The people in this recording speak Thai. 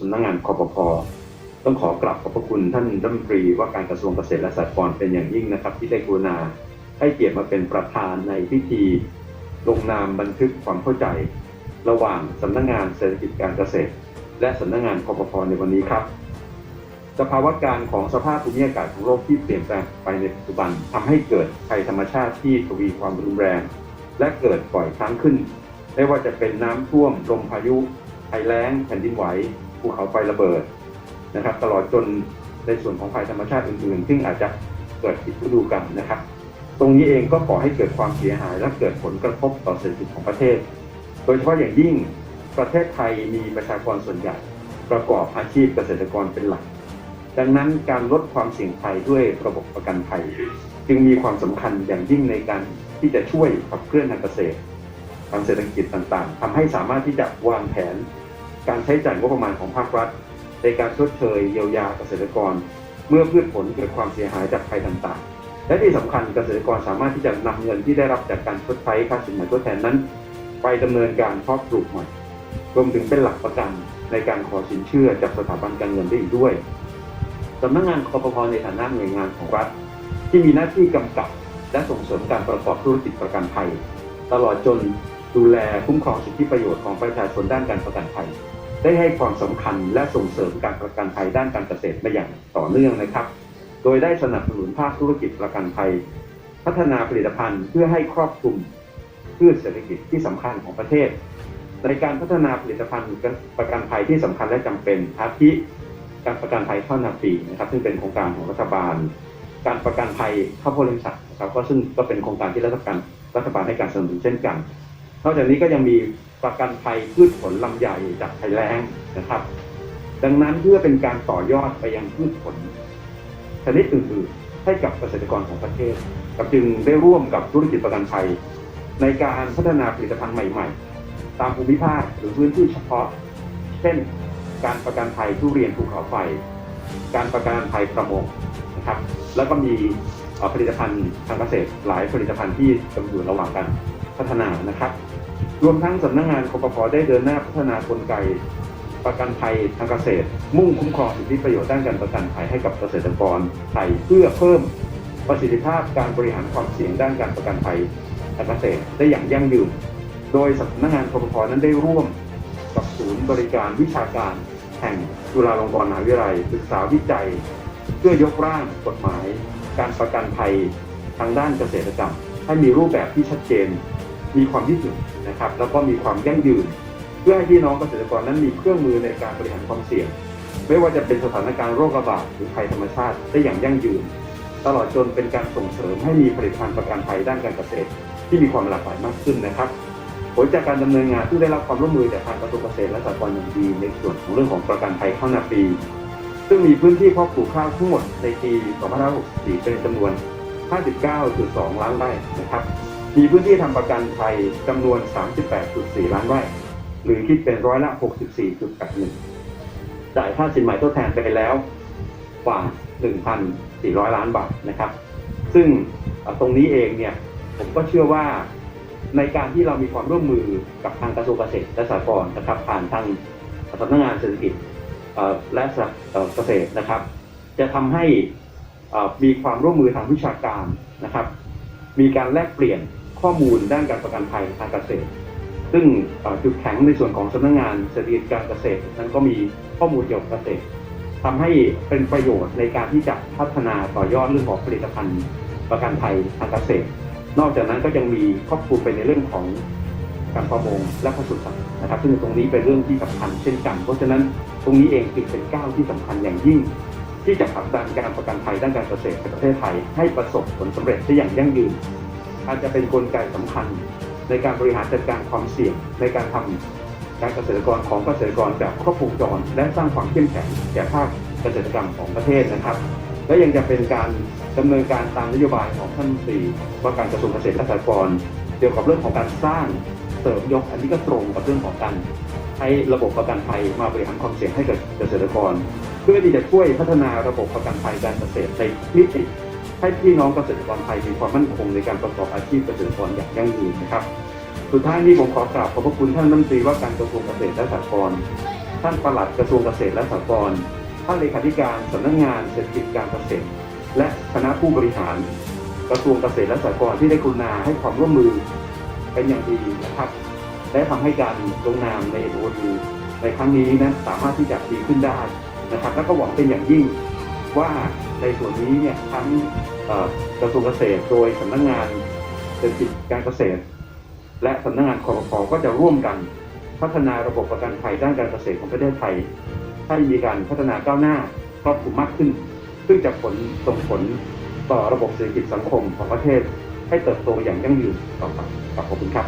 สำนักงานคอปพต้องขอกราบขอบพระคุณท่านรัฐมนตรีว่าการกระทรวงเกษตรและสหกรณ์เป็นอย่างยิ่งนะครับ ที่ได้กรุณาให้เกียรติมาเป็นประธานในพิธี ลงนามบันทึกความเข้าใจ ระหว่างสำนักงานเศรษฐกิจการเกษตร และสำนักงานคอปพในวันนี้ครับ สภาวะการของสภาพภูมิอากาศของโลกที่เปลี่ยนแปลงไปในปัจจุบันทำให้เกิดภัยธรรมชาติที่ทวีความรุนแรง และเกิดบ่อยครั้งขึ้น ไม่ว่าจะเป็นน้ำท่วมลมพายุภัยแล้งแผ่นดินไหว ภูเขาไฟระเบิดนะครับ ตลอดจนในส่วนของภัยธรรมชาติอื่นๆ ซึ่งอาจจะเกิดผิดฤดูกาลนะครับ ตรงนี้เองก็ก่อให้เกิดความเสียหายและเกิดผลกระทบต่อเศรษฐกิจของประเทศ โดยเฉพาะอย่างยิ่งประเทศไทยมีประชากรส่วนใหญ่ ประกอบอาชีพเกษตรกรเป็นหลัก ดังนั้นการลดความเสี่ยงภัยด้วยระบบประกันภัย จึงมีความสำคัญอย่างยิ่งในการที่จะช่วยขับเคลื่อนทางเกษตรทางเศรษฐกิจต่างๆทำให้สามารถที่จะวางแผน การใช้จ่ายงบประมาณของภาครัฐ ในการชดเชยเยียวยาเกษตรกร เมื่อพืชผลเกิดความเสียหายจากภัยต่างๆ และที่สำคัญเกษตรกรสามารถที่จะนำเงินที่ได้รับจากการชดใช้ค่าสินไหมทดแทนนั้น ไปดำเนินการเพาะปลูกใหม่รวมถึงเป็นหลักประกันในการขอสินเชื่อจากสถาบันการเงินได้อีกด้วยสำนักงานคอปพในฐานะหน่วยงานของรัฐ ที่มีหน้าที่กำกับและส่งเสริมการประกอบธุรกิจประกันภัย ตลอดจนดูแลคุ้มครองสิทธิประโยชน์ของประชาชนด้านการประกันภัย ได้ให้ความสำคัญและส่งเสริมการประกันภัยด้านการเกษตรมาอย่างต่อเนื่องนะครับ โดยได้สนับสนุนภาคธุรกิจประกันภัย พัฒนาผลิตภัณฑ์เพื่อให้ครอบคลุมพืชเศรษฐกิจที่สำคัญของประเทศ ในการพัฒนาผลิตภัณฑ์ประกันภัยที่สำคัญและจำเป็นอาทิการประกันภัยข้าวนาปีนะครับ ซึ่งเป็นโครงการของรัฐบาล การประกันภัยข้าวโพดเลี้ยงสัตว์นะครับก็ซึ่งก็เป็นโครงการที่รัฐบาลรัฐบาลให้การสนับสนุนเช่นกัน นอกจากนี้ก็ยังมี ประกันภัยพืชผลลำไยจากภัยแล้งนะครับ ดังนั้นเพื่อเป็นการต่อยอดไปยังพืชผลชนิดอื่นๆให้กับเกษตรกรของประเทศกับจึงได้ร่วมกับธุรกิจประกันภัย ในการพัฒนาผลิตภัณฑ์ใหม่ ๆ ตามภูมิภาคหรือพื้นที่เฉพาะ เช่น การประกันภัยทุเรียนภูเขาไฟ การประกันภัยประมงนะครับ แล้วก็มีผลิตภัณฑ์ทางเกษตรหลายผลิตภัณฑ์ที่กำลังอยู่ระหว่างการพัฒนานะครับ รวมทั้งสำนักงานคปพได้เดินหน้าพัฒนากลไก ประกันภัยทางเกษตร มุ่งคุ้มครองสิทธิประโยชน์ด้านการประกันภัยให้กับเกษตรกรไทยเพื่อเพิ่มประสิทธิภาพการบริหารความเสี่ยงด้านการประกันภัยทางเกษตรได้อย่างยั่งยืน โดยสำนักงานคปพนั้นได้ร่วมกับศูนย์บริการวิชาการแห่งจุฬาลงกรณ์มหาวิทยาลัยศึกษาวิจัย เพื่อยกร่างกฎหมาย การประกันภัยทางด้านเกษตรกรรมให้มีรูปแบบที่ชัดเจน มีความยืดหยุ่นนะครับแล้วก็มีความยั่งยืน เพื่อให้พี่น้องเกษตรกรนั้นมีเครื่องมือในการบริหารความเสี่ยง ไม่ว่าจะเป็นสถานการณ์โรคระบาดหรือภัยธรรมชาติได้อย่างยั่งยืน ตลอดจนเป็นการส่งเสริมให้มีผลิตภัณฑ์ประกันภัยด้านการเกษตร ที่มีความหลากหลายมากขึ้นนะครับผลจากการดำเนินงานที่ได้รับความร่วมมือจากทางกระทรวงเกษตรและสหกรณ์อย่างดีในส่วนของเรื่องของประกันภัยข้าวนาปีซึ่งมีพื้นที่เพาะปลูกข้าวทั้งหมดในปี 2564 เป็นจำนวน 59.2 ล้านไร่นะครับ มีพื้นที่ทำประกันภัยจำนวน 38.4 ล้านไร่ หรือคิดเป็นร้อยละ 64.81 จ่ายค่าสินไหม่ทดแทนไปแล้วกว่า 1,400 ล้านบาทนะครับ ซึ่งตรงนี้เองเนี่ยผมก็เชื่อว่าในการที่เรามีความร่วมมือกับทางกระทรวงเกษตรและสหกรณ์นะครับ ผ่านทางสำนักงานเศรษฐกิจและเกษตรนะครับ จะทำให้มีความร่วมมือทางวิชาการนะครับ มีการแลกเปลี่ยน ข้อมูลด้านการประกันภัยทางเกษตร ซึ่งจุดแข็งในส่วนของสำนักงานเศรษฐกิจการเกษตรนั้นก็มีข้อมูลเกี่ยวกับเกษตรทำให้เป็นประโยชน์ในการที่จะพัฒนาต่อยอดเรื่องของผลิตภัณฑ์ ประกันภัยทางเกษตร นอกจากนั้นก็ยังมีครอบคลุมไปในเรื่องของการประมงและปศุสัตว์นะครับ ซึ่งตรงนี้เป็นเรื่องที่สำคัญเช่นกัน เพราะฉะนั้นตรงนี้เองจึงเป็นก้าวที่สำคัญอย่างยิ่ง ที่จะผลักดันการประกันภัยด้านการเกษตรในประเทศไทยให้ประสบผลสำเร็จได้อย่างยั่งยืน อาจจะเป็นนกลไกสำคัญ ในการบริหารจัดการความเสี่ยงในการทำการเกษตรกรของเกษตรกรแบบครอบวงจรและสร้างความเข้มแข็งแก่ภาคเกษตรกรรมของประเทศนะครับ และยังจะเป็นการดำเนินการตามนโยบายของท่านรัฐมนตรีว่าการกระทรวงเกษตรและสหกรณ์เกี่ยวกับเรื่องของการสร้างเสริมยกอันนี้ก็ตรงกับเรื่องของการให้ระบบประกันภัยมาบริหารความเสี่ยงให้กับเกษตรกร เพื่อที่จะช่วยพัฒนาระบบประกันภัยการเกษตรในมิติ ให้พี่น้องเกษตรกรไทยมีความมั่นคงในการประกอบอาชีพเกษตรกรอย่างยั่งยืนนะครับ สุดท้ายนี้ผมขอกราบขอบพระคุณท่านรัฐมนตรีว่าการกระทรวงเกษตรและสหกรณ์ท่านปลัดกระทรวงเกษตรและสหกรณ์ท่านเลขาธิการสำนักงานเศรษฐกิจการเกษตร และคณะผู้บริหาร กระทรวงเกษตรและสหกรณ์ที่ได้กรุณาให้ความร่วมมือเป็นอย่างดีนะครับและทำให้การลงนามใน MOU ในครั้งนี้นะสามารถที่จะดีขึ้นได้นะครับ และก็หวังเป็นอย่างยิ่ง ว่าในส่วนนี้เนี่ยทั้งกระทรวงเกษตรโดยสำนักงานเศรษฐกิจการเกษตร และสำนักงานคอปก็จะร่วมกันพัฒนาระบบประกันภัยด้านการเกษตรของประเทศไทย ให้มีการพัฒนาก้าวหน้าครอบคลุมมากขึ้น ซึ่งจะผลส่งผลต่อระบบเศรษฐกิจสังคมของประเทศ ให้เติบโตอย่างยั่งยืนต่อไปขอบคุณครับ